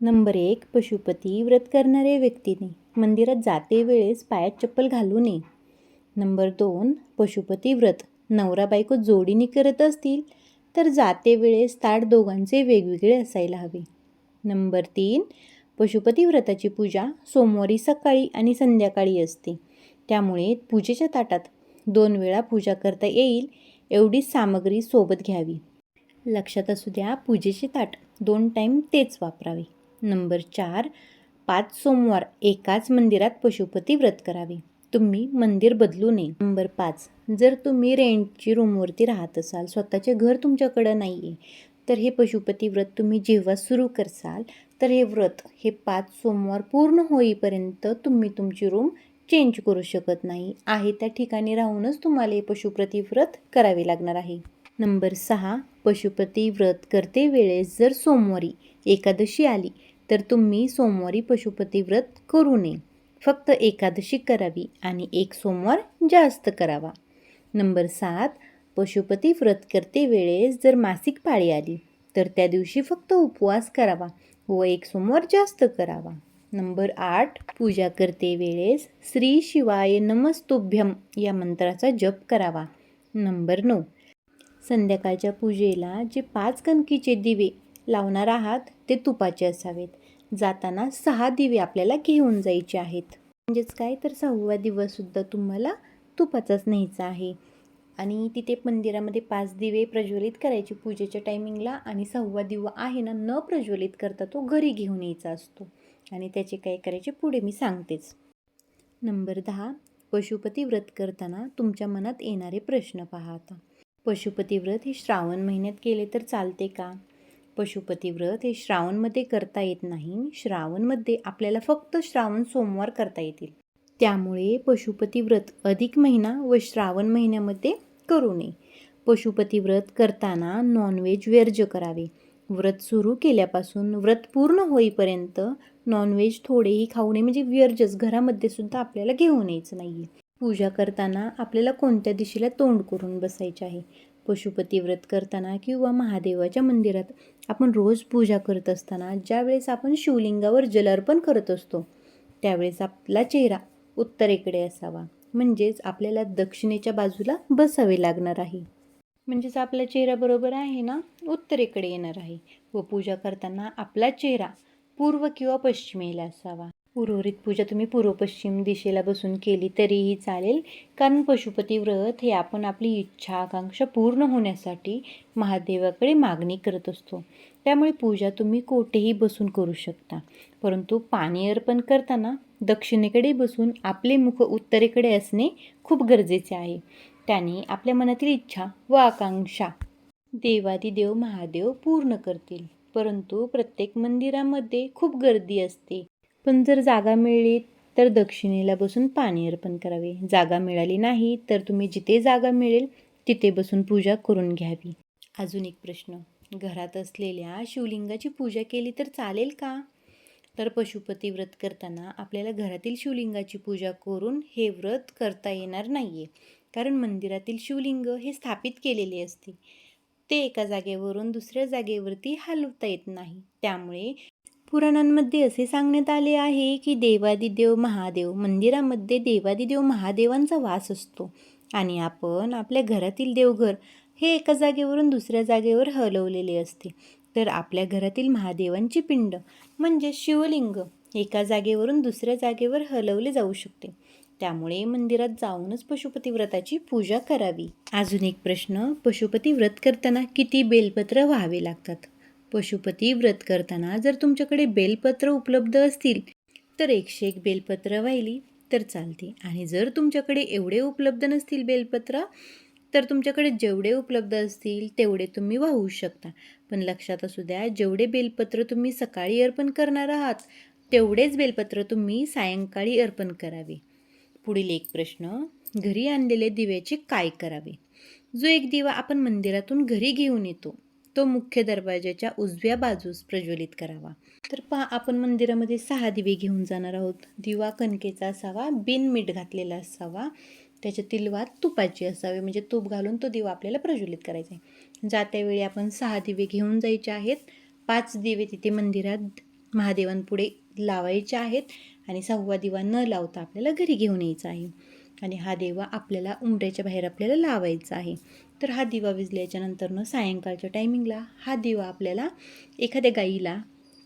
Number एक पशुपती व्रत करणाऱ्या व्यक्तीने मंदिरात जाते वेळेस पायात चप्पल घालू नये. नंबर दोन पशुपती व्रत. नवरा बायको जोडीने करत असतील तर जाते वेळेस ताट दोघांचे वेगवेगळे असायला हवे. नंबर तीन पशुपती व्रताची पूजा सोमवारी सकाळी आणि संध्याकाळी असते. त्यामुळे पूजेच्या ताटात दोन वेळा पूजा करता येईल एवढी सामग्री सोबत घ्यावी. लक्षात असू द्या पूजेचे ताट दोन टाईम तेच वापरावे. नंबर चार पाच सोमवार एकाच मंदिरात पशुपती व्रत करावे. तुम्ही मंदिर बदलू नये. नंबर पाच जर तुम्ही रेंटची रूमवरती राहत असाल स्वतःचे घर तुमच्याकडं नाही आहे तर हे पशुपती व्रत तुम्ही जेव्हा सुरू करसाल तर हे व्रत हे पाच सोमवार पूर्ण होईपर्यंत तुम्ही तुमची रूम चेंज करू शकत नाही. आहे त्या ठिकाणी राहूनच तुम्हाला हे पशुपती व्रत करावे लागणार आहे. नंबर सहा पशुपती व्रत करते वेळेस जर सोमवारी एकादशी आली तर तुम्ही सोमवारी पशुपती व्रत करू नये. फक्त एकादशी करावी आणि एक सोमवार जास्त करावा. नंबर सात पशुपती व्रत करते वेळेस जर मासिक पाळी आली तर त्या दिवशी फक्त उपवास करावा व एक सोमवार जास्त करावा. नंबर आठ पूजा करते वेळेस श्री शिवाय नमस्तुभ्यम या मंत्राचा जप करावा. नंबर नऊ संध्याकाळच्या पूजेला जे पाच कणकीचे दिवे लावणार आहात ते तुपाचे असावेत. जाताना सहा दिवे आपल्याला घेऊन जायचे आहेत. म्हणजेच काय? तर सहावा दिवससुद्धा तुम्हाला तुपाचाच न्यायचा आहे. आणि तिथे मंदिरामध्ये पाच दिवे प्रज्वलित करायचे. पूजेच्या टायमिंगला आणि सहावा दिवा आहे ना न प्रज्वलित करता तो घरी घेऊन यायचा असतो. आणि त्याचे काय करायचे? पुढे मी सांगतेच. नंबर दहा. पशुपती व्रत करताना तुमच्या मनात येणारे प्रश्न पहा आता. पशुपती व्रत हे श्रावण महिन्यात केले तर चालते का? पशुपती व्रत हे श्रावणमध्ये करता येत नाही. श्रावणमध्ये आपल्याला फक्त श्रावण सोमवार करता येतील. त्यामुळे पशुपती व्रत अधिक महिना व श्रावण महिन्यामध्ये करू नये. पशुपती व्रत करताना नॉनव्हेज वर्ज्य करावे. व्रत सुरू केल्यापासून व्रत पूर्ण होईपर्यंत नॉनव्हेज थोडेही खाऊ नये. म्हणजे व्यर्जच घरामध्ये सुद्धा आपल्याला घेऊन यायचं नाही आहे पूजा करताना आपल्याला कोणत्या दिशेला तोंड करून बसायचे आहे? पशुपती व्रत करताना किंवा महादेवाच्या मंदिरात आपण रोज पूजा करत असताना ज्यावेळेस आपण शिवलिंगावर जलार्पण करत असतो त्यावेळेस आपला चेहरा उत्तरेकडे असावा. म्हणजेच आपल्याला दक्षिणेच्या बाजूला बसावे लागणार आहे. म्हणजेच आपला चेहरा बरोबर आहे ना उत्तरेकडे येणार आहे. व पूजा करताना आपला चेहरा पूर्व किंवा पश्चिमेला असावा. उर्वरित पूजा तुम्ही पूर्व पश्चिम दिशेला बसून केली तरीही चालेल. कारण पशुपती व्रत हे आपण आपली इच्छा आकांक्षा पूर्ण होण्यासाठी महादेवाकडे मागणी करत असतो. त्यामुळे पूजा तुम्ही कोठेही बसून करू शकता. परंतु पाणी अर्पण करताना दक्षिणेकडे बसून आपले मुख उत्तरेकडे असणे खूप गरजेचे आहे. त्याने आपल्या मनातील इच्छा व आकांक्षा देवादिदेव महादेव पूर्ण करतील. परंतु प्रत्येक मंदिरामध्ये खूप गर्दी असते. पण जर जागा मिळली तर दक्षिणेला बसून पाणी अर्पण करावे. जागा मिळाली नाही तर तुम्ही जिथे जागा मिळेल तिथे बसून पूजा करून घ्यावी. अजून एक प्रश्न. घरात असलेल्या शिवलिंगाची पूजा केली तर चालेल का? तर पशुपती व्रत करताना आपल्याला घरातील शिवलिंगाची पूजा करून हे व्रत करता येणार नाही आहे कारण मंदिरातील शिवलिंग हे स्थापित केलेले असते. ते एका जागेवरून दुसऱ्या जागेवरती हलवता येत नाही. त्यामुळे पुराणांमध्ये असे सांगण्यात आले आहे की देवादिदेव महादेव मंदिरामध्ये देवादिदेव महादेवांचा वास असतो. आणि आपण आपल्या घरातील देवघर हे एका जागेवरून दुसऱ्या जागेवर हलवलेले असते. तर आपल्या घरातील महादेवांची पिंड म्हणजे शिवलिंग एका जागेवरून दुसऱ्या जागेवर हलवले जाऊ शकते. त्यामुळे मंदिरात जाऊनच पशुपती व्रताची पूजा करावी. अजून एक प्रश्न पशुपती व्रत करताना किती बेलपत्र व्हावे लागतात? पशुपती व्रत करताना जर तुमच्याकडे बेलपत्र उपलब्ध असतील तर एकशे एक बेलपत्र वाहिली तर चालते. आणि जर तुमच्याकडे एवढे उपलब्ध नसतील बेलपत्र तर तुमच्याकडे जेवढे उपलब्ध असतील तेवढे तुम्ही वाहू शकता. पण लक्षात असू द्या जेवढे बेलपत्र तुम्ही सकाळी अर्पण करणार आहात तेवढेच बेलपत्र तुम्ही सायंकाळी अर्पण करावे. पुढील एक प्रश्न घरी आणलेले दिव्याचे काय करावे? जो एक दिवा आपण मंदिरातून घरी घेऊन येतो तो मुख्य दरवाजाच्या उजव्या बाजूस प्रज्वलित करावा. तर पहा आपण मंदिरामध्ये सहा दिवे घेऊन जाणार आहोत. दिवा कणकेचा असावा बिन मीठ घातलेला असावा त्याच्यातील वात तुपाची असावी म्हणजे तूप घालून तो दिवा आपल्याला प्रज्वलित करायचा आहे. जात्यावेळी आपण सहा दिवे घेऊन जायचे आहेत. पाच दिवे तिथे मंदिरात महादेवांपुढे लावायचे आहेत आणि सहावा दिवा न लावता आपल्याला घरी घेऊन यायचा आहे. आणि हा देवा आपल्याला उंबऱ्याच्या बाहेर आपल्याला लावायचा आहे. तर हा दिवा विजल्याच्या नंतरनं सायंकाळच्या टायमिंगला हा दिवा आपल्याला एखाद्या गाईला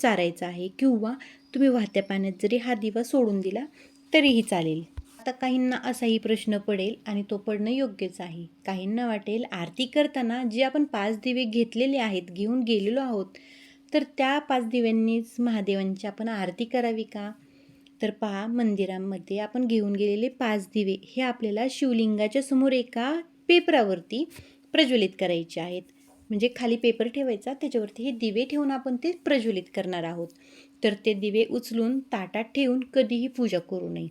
चारायचा आहे किंवा तुम्ही वाहत्या पाण्यात जरी हा दिवा सोडून दिला तरीही चालेल. आता काहींना असाही प्रश्न पडेल आणि तो पडणं योग्यच आहे. काहींना वाटेल आरती करताना जे आपण पाच दिवे घेतलेले आहेत घेऊन गेलेलो आहोत तर त्या पाच दिव्यांनीच महादेवांची आपण आरती करावी का? तर पहा मंदिरामध्ये आपण घेऊन गेलेले पाच दिवे हे आपल्याला शिवलिंगाच्या समोर एका पेपरावरती प्रज्वलित करायचे आहेत. म्हणजे खाली पेपर ठेवायचा त्याच्यावरती हे दिवे ठेवून आपण ते प्रज्वलित करणार आहोत. तर ते दिवे उचलून ताटात ठेवून कधीही पूजा करू नये.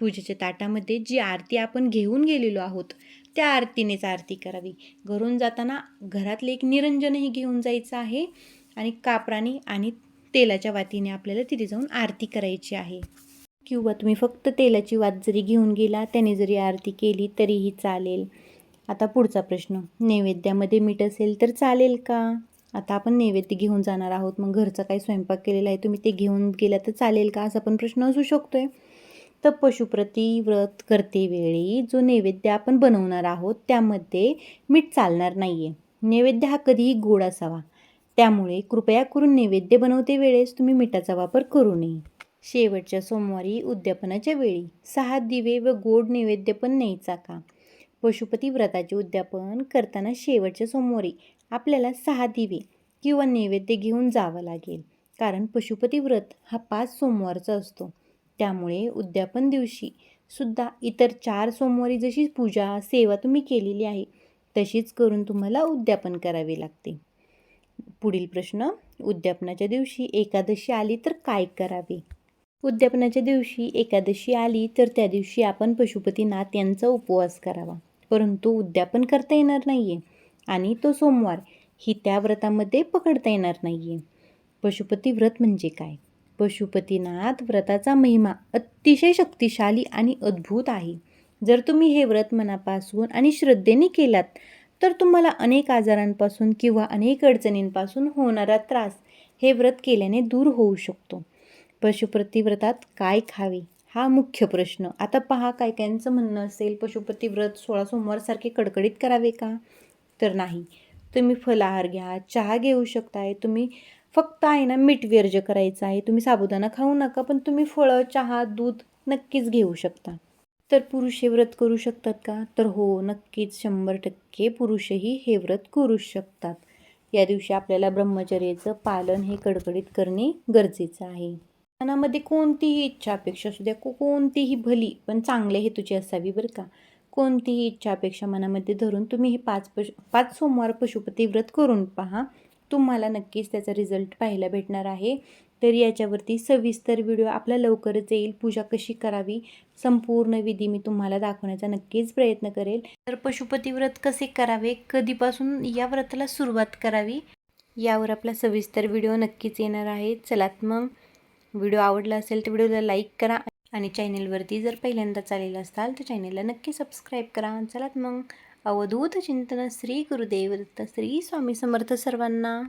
पूजेच्या ताटामध्ये जी आरती आपण घेऊन गेलेलो आहोत त्या आरतीनेच आरती करावी. घरून जाताना घरातले एक निरंजनही घेऊन जायचं आहे आणि कापराने आणि तेलाच्या वातीने आपल्याला तिथे जाऊन आरती करायची आहे. किंवा तुम्ही फक्त तेलाची वात जरी घेऊन गेला त्याने जरी आरती केली तरीही चालेल. आता पुढचा प्रश्न. नैवेद्यामध्ये मीठ असेल तर चालेल का? आता आपण नैवेद्य घेऊन जाणार आहोत. मग घरचा काही स्वयंपाक केलेला आहे तुम्ही ते घेऊन गेला तर चालेल का? असा पण प्रश्न असू शकतो आहे तर पशुप्रती व्रत करतेवेळी जो नैवेद्य आपण बनवणार आहोत त्यामध्ये मीठ चालणार नाही आहे नैवेद्य हा कधीही गोड असावा. त्यामुळे कृपया करून नैवेद्य बनवते वेळेस तुम्ही मिठाचा वापर करू नये. शेवटच्या सोमवारी उद्यापनाच्या वेळी सहा दिवे व गोड नैवेद्य पण न्यायचा का? पशुपती व्रताचे उद्यापन करताना शेवटच्या सोमवारी आपल्याला सहा दिवे किंवा नैवेद्य घेऊन जावं लागेल. कारण पशुपती व्रत हा पाच सोमवारचा असतो. त्यामुळे उद्यापन दिवशी सुद्धा इतर चार सोमवारी जशी पूजा सेवा तुम्ही केलेली आहे तशीच करून तुम्हाला उद्यापन करावे लागते. पुढील प्रश्न उद्यापनाच्या दिवशी एकादशी आली तर काय करावे? उद्यापनाच्या दिवशी एकादशी आली तर त्या दिवशी आपण पशुपतीनाथ यांचा उपवास करावा. परंतु उद्यापन करता येणार नाही आहे आणि तो सोमवार ही त्या व्रतामध्ये पकडता येणार नाही आहे पशुपती व्रत म्हणजे काय? पशुपतीनाथ व्रताचा महिमा अतिशय शक्तिशाली आणि अद्भुत आहे. जर तुम्ही हे व्रत मनापासून आणि श्रद्धेने केलात तर तुम्हाला अनेक आजारांपासून किंवा अनेक अडचणींपासून होणारा त्रास हे व्रत केल्याने दूर होऊ शकतो. पशुपती व्रतात काय खावे? हा मुख्य प्रश्न. आता पहा काय कायांचं म्हणणं असेल पशुपती व्रत सोळा सोमवारसारखे कडकडीत करावे का? तर नाही. तुम्ही फलाहार घ्या चहा घेऊ शकताय तुम्ही फक्त आहे ना मीठ व्यर्ज करायचं आहे तुम्ही साबुदाणा खाऊ नका पण तुम्ही फळं चहा दूध नक्कीच घेऊ शकता. तर पुरुष हे व्रत करू शकतात का? तर हो नक्कीच शंभर टक्के पुरुषही हे व्रत करू शकतात. या दिवशी आपल्याला ब्रह्मचर्याचं पालन हे कडकडीत करणे गरजेचं आहे. मनामध्ये कोणतीही इच्छा अपेक्षा असू द्या कोणतीही भली पण चांगल्या हेतूची असावी बरं का. कोणतीही इच्छा अपेक्षा मनामध्ये धरून तुम्ही हे पाच पशु पाच सोमवार पशुपती व्रत करून पहा. तुम्हाला नक्कीच त्याचा रिझल्ट पाहायला भेटणार आहे. तर याच्यावरती सविस्तर व्हिडिओ आपला लवकरच येईल. पूजा कशी करावी? संपूर्ण विधी मी तुम्हाला दाखवण्याचा नक्कीच प्रयत्न करेल. तर पशुपती व्रत कसे करावे? कधीपासून या व्रताला सुरुवात करावी? यावर आपला सविस्तर व्हिडिओ नक्कीच येणार आहे. चलात मग. व्हिडिओ आवडला असेल तर व्हिडिओला लाईक करा आणि चॅनेलवरती जर पहिल्यांदा चालेल असाल तर चॅनेलला नक्की सबस्क्राईब करा. चलात मग अवधूत चिंतन श्री गुरुदेव दत्त श्री स्वामी समर्थ सर्वांना.